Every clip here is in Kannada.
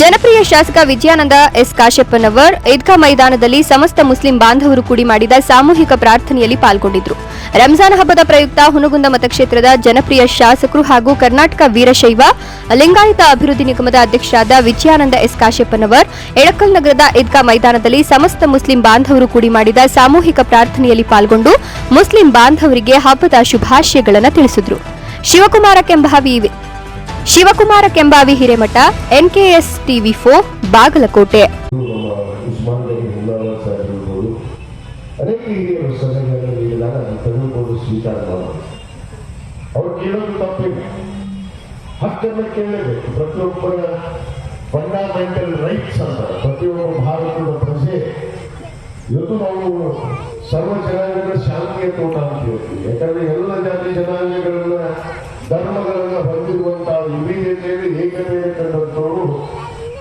ಜನಪ್ರಿಯ ಶಾಸಕ ವಿಜಯಾನಂದ ಎಸ್ ಕಾಶ್ಯಪ್ಪನವರ್ ಈದ್ಗಾ ಮೈದಾನದಲ್ಲಿ ಸಮಸ್ತ ಮುಸ್ಲಿಂ ಬಾಂಧವರು ಕೂಡಿ ಮಾಡಿದ ಸಾಮೂಹಿಕ ಪ್ರಾರ್ಥನೆಯಲ್ಲಿ ಪಾಲ್ಗೊಂಡಿದ್ರು. ರಂಜಾನ್ ಹಬ್ಬದ ಪ್ರಯುಕ್ತ ಹುನಗುಂದ ಮತಕ್ಷೇತ್ರದ ಜನಪ್ರಿಯ ಶಾಸಕರು ಹಾಗೂ ಕರ್ನಾಟಕ ವೀರಶೈವ, ಲಿಂಗಾಯತ ಅಭಿವೃದ್ಧಿ ನಿಗಮದ ಅಧ್ಯಕ್ಷರಾದ ವಿಜಯಾನಂದ ಎಸ್ ಕಾಶ್ಯಪ್ಪನವರ್ ಎಳಕಲ್ ನಗರದ ಈದ್ಗಾ ಮೈದಾನದಲ್ಲಿ ಸಮಸ್ತ ಮುಸ್ಲಿಂ ಬಾಂಧವರು ಕೂಡಿ ಮಾಡಿದ ಸಾಮೂಹಿಕ ಪ್ರಾರ್ಥನೆಯಲ್ಲಿ ಪಾಲ್ಗೊಂಡು ಮುಸ್ಲಿಂ ಬಾಂಧವರಿಗೆ ಹಬ್ಬದ ಶುಭಾಶಯಗಳನ್ನು ತಿಳಿಸಿದರು. Shivakumara Kembavi Shivakumara Kembavi Hiremath, NKS TV four, Bagalkote. ಹಕ್ಕನ್ನು ಕೇಳಬೇಕು ಪ್ರತಿಯೊಬ್ಬರ ರೈಟ್ಸ್ ಅಂತ ಪ್ರತಿಯೊಬ್ಬ ಭಾರತದ ಪ್ರಜೆ, ಇವತ್ತು ನಾವು ಸರ್ವ ಜನಾಂಗದ ಶಾಂತಿಯ ತೋಟ ಅಂತ ಹೇಳ್ತೀವಿ. ಯಾಕಂದ್ರೆ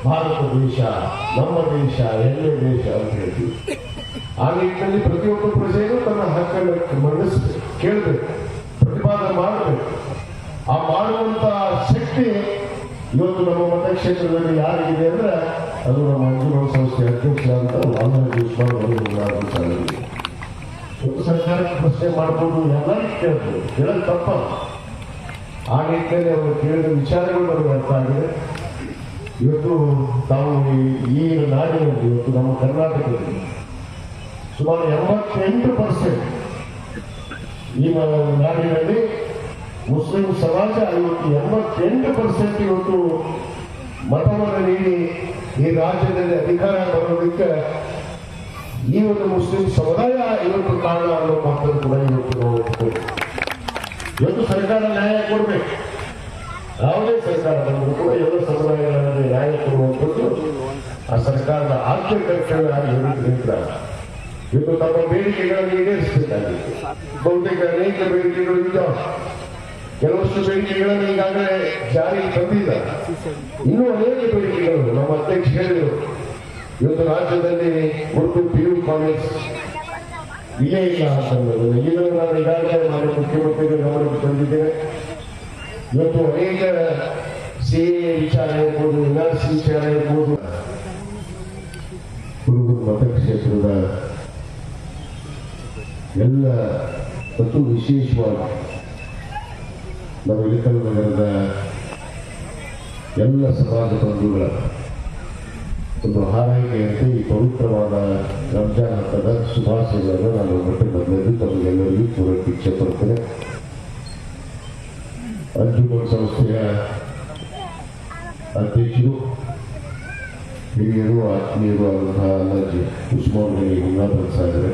ಭಾರತ ದೇಶ, ನಮ್ಮ ದೇಶ, ಎಲ್ಲ ದೇಶ ಅಂತ ಹೇಳ್ತೀವಿ. ಆ ನಿಟ್ಟಿನಲ್ಲಿ ಪ್ರತಿಯೊಬ್ಬ ಪ್ರಜೆಯೂ ತನ್ನ ಹಕ್ಕನ್ನು ಮಂಡಿಸ್ಬೇಕು, ಕೇಳಬೇಕು, ಪ್ರತಿಪಾದನೆ ಮಾಡಬೇಕು. ಆ ಮಾಡುವಂತ ಶಕ್ತಿ ಇವತ್ತು ನಮ್ಮ ಮತಕ್ಷೇತ್ರದಲ್ಲಿ ಯಾರಿಗಿದೆ ಅಂದ್ರೆ ಅದು ನಮ್ಮ ಮಂಜುನಾಥ ಸಂಸ್ಥೆ ಅಧ್ಯಕ್ಷ ಅಂತ ವಾಲ್ಮೀಕಿ ಉಸ್ಮಾನ್ ಅವರು ಸರ್ಕಾರಕ್ಕೆ ಪ್ರಶ್ನೆ ಮಾಡ್ಬೋದು ಎಲ್ಲರೂ ಕೇಳ್ಬೋದು. ಕೇಳೋದು ತಪ್ಪ ಆ ನಿಟ್ಟಿನಲ್ಲಿ ಅವರು ಕೇಳಿದ ವಿಚಾರಗಳು ನಮಗೆ ಅರ್ಥ ಆಗಿದೆ. ಇವತ್ತು ತಾವು ಈ- ನಾಡಿನಲ್ಲಿ ಇವತ್ತು ನಮ್ಮ ಕರ್ನಾಟಕದಲ್ಲಿ ಸುಮಾರು ಎಂಬತ್ತೆಂಟು ಪರ್ಸೆಂಟ್ ಈ ನಾಡಿನಲ್ಲಿ ಮುಸ್ಲಿಂ ಸಮಾಜ ಇವತ್ತು ಎಂಬತ್ತೆಂಟು ಪರ್ಸೆಂಟ್ ಇವತ್ತು ಮತವನ್ನು ನೀಡಿ ಈ ರಾಜ್ಯದಲ್ಲಿ ಅಧಿಕಾರ ಬರೋದಕ್ಕೆ ಈ ಒಂದು ಮುಸ್ಲಿಂ ಸಮುದಾಯ ಇವತ್ತು ಕಾರಣ ಅನ್ನೋ ಮಾತನ್ನು ಕೂಡ ಇವತ್ತು ನಾವು. ಇವತ್ತು ಸರ್ಕಾರ ನ್ಯಾಯ ಕೊಡಬೇಕು ಯಾವುದೇ ಸರ್ಕಾರ ಬಂದರೂ ಕೂಡ ಎಲ್ಲ ಕೊಡುವಂಥದ್ದು ಆ ಸರ್ಕಾರದ ಆರ್ಥಿಕ ಕರ್ತವ್ಯ ನಿಂತಿದ್ದಾರೆ ಇವತ್ತು ತಮ್ಮ ಬೇಡಿಕೆಗಳನ್ನು ಈಡೇರಿಸಬೇಕಾಗಿದೆ ಬಹುತೇಕ ಅನೇಕ ಬೇಡಿಕೆಗಳು ಇದ್ದಾವೆ ಕೆಲವಷ್ಟು ಬೇಡಿಕೆಗಳನ್ನು ಈಗಾಗಲೇ ಜಾರಿಗೆ ತಂದಿದ್ದಾರೆ ಇನ್ನೂ ಅನೇಕ ಬೇಡಿಕೆಗಳು ನಮ್ಮ ಅಧ್ಯಕ್ಷ ಹೇಳಿದರು. ಇವತ್ತು ರಾಜ್ಯದಲ್ಲಿ ಒಟ್ಟು ಪಿ ಯು ಕಾಲೇಜ್ ಇಲ್ಲೇ ಇಲ್ಲ ಅಂತ ಅನ್ನೋದು ಈಗಲೂ ನಾನು ಈಗಾಗಲೇ ನಾನು ಮುಖ್ಯಮಂತ್ರಿಗಳು ಗಮನಕ್ಕೆ ತಂದಿದ್ದೇನೆ. ಇವತ್ತು ಅನೇಕ ಸಿ ಎ ವಿಚಾರ ಇರ್ಬೋದು ಎನ್ ಆರ್ ಕುರುಬೂರು ಮತಕ್ಷೇತ್ರದ ಎಲ್ಲ ಮತ್ತು ವಿಶೇಷವಾಗಿ ನಮ್ಮ ಇಳಕಲ್ ನಗರದ ಎಲ್ಲ ಸಮಾಜ ಬಂಧುಗಳ ಒಂದು ಹಾರೈಕೆಯಂತೆ ಈ ಪವಿತ್ರವಾದ ರಂಜಾನ್ ಹಬ್ಬದ ಶುಭಾಶಯಗಳನ್ನು ನಾನು ಒಟ್ಟು ಬಂದದ್ದು ತಮಗೆಲ್ಲರಿಗೂ ಪೂರೈಕೆ ಪಡ್ತೇನೆ ಅಂಜುಮನ್ ಸಂಸ್ಥೆಯ ಅಧ್ಯಕ್ಷರು ಹಿರಿಯರು ಆತ್ಮೀಯರು ಆದಂತಹ ಅಲ್ಲಾಜಿ ಉಸ್ಮಾನ್ ಗನಿ ಹುಲ್ಲಾಬನ್ ಸಾಹೇಬ್ರೆ